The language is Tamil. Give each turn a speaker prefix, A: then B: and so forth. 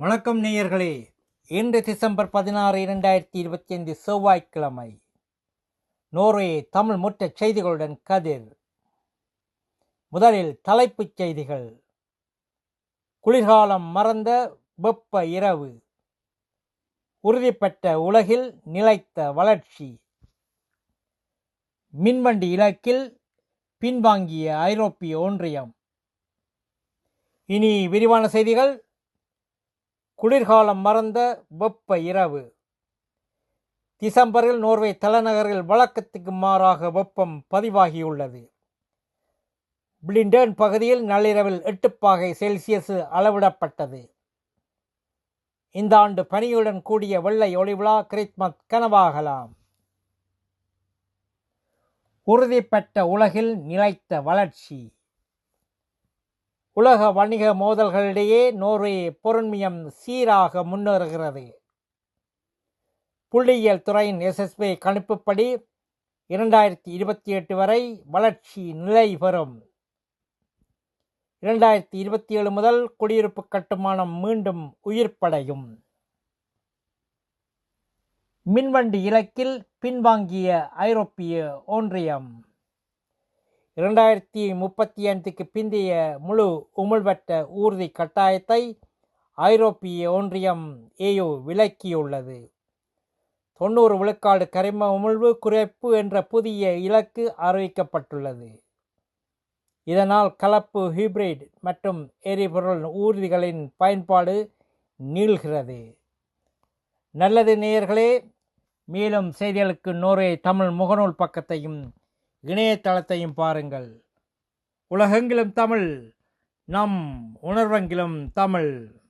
A: வணக்கம் நேயர்களே. இன்று டிசம்பர் பதினாறு இரண்டாயிரத்தி இருபத்தி ஐந்து செவ்வாய்க்கிழமை. நோர்வே தமிழ் முற்ற செய்திகளுடன் கதிர். முதலில் தலைப்புச் செய்திகள். குளிர்காலம் மறந்த வெப்ப இரவு. உறுதிப்பட்ட உலகில் நிலைத்த வளர்ச்சி. மின்வண்டி இலக்கில் பின்வாங்கிய ஐரோப்பிய ஒன்றியம். இனி விரிவான செய்திகள். குளிர்காலம் மறந்த வெப்ப இரவு. டிசம்பரில் நோர்வே தலைநகரில் வழக்கத்துக்கு மாறாக வெப்பம் பதிவாகியுள்ளது. பிளிண்டர்ன் பகுதியில் நள்ளிரவில் எட்டு பாகை செல்சியஸ் அளவிடப்பட்டது. இந்த ஆண்டு பனியுடன் கூடிய வெள்ளை ஒளிவிழா கிறிஸ்மஸ் கனவாகலாம். உறுதிப்பட்ட உலகில் நிலைத்த வளர்ச்சி. உலக வணிக மோதல்களிடையே நோர்வே பொருண்மியம் சீராக முன்னேறுகிறது. புள்ளியியல் துறையின் எஸ்எஸ்பி கணிப்புப்படி இரண்டாயிரத்தி இருபத்தி எட்டு வரை வளர்ச்சி நிலை பெறும். இரண்டாயிரத்தி இருபத்தி ஏழு முதல் குடியிருப்பு கட்டுமானம் மீண்டும் உயிர்ப்படையும். மின்வண்டி இலக்கில் பின்வாங்கிய ஐரோப்பிய ஒன்றியம். இரண்டாயிரத்தி முப்பத்தி ஐந்துக்கு பிந்தைய முழு உமிழ்வற்ற ஊர்தி கட்டாயத்தை ஐரோப்பிய ஒன்றியம் ஏயு விலக்கியுள்ளது. தொண்ணூறு விழுக்காடு கரிம உமிழ்வு குறைப்பு என்ற புதிய இலக்கு அறிவிக்கப்பட்டுள்ளது. இதனால் கலப்பு ஹிப்ரிட் மற்றும் எரிபொருள் ஊர்திகளின் பயன்பாடு நீள்கிறது. நல்லது நேயர்களே மேலும் செய்திகளுக்கு நோரே தமிழ் முகநூல் பக்கத்தையும் இணையதளத்தையும் பாருங்கள். உலகெங்கிலும் தமிழ் நம் உணர்வெங்கிலும் தமிழ்.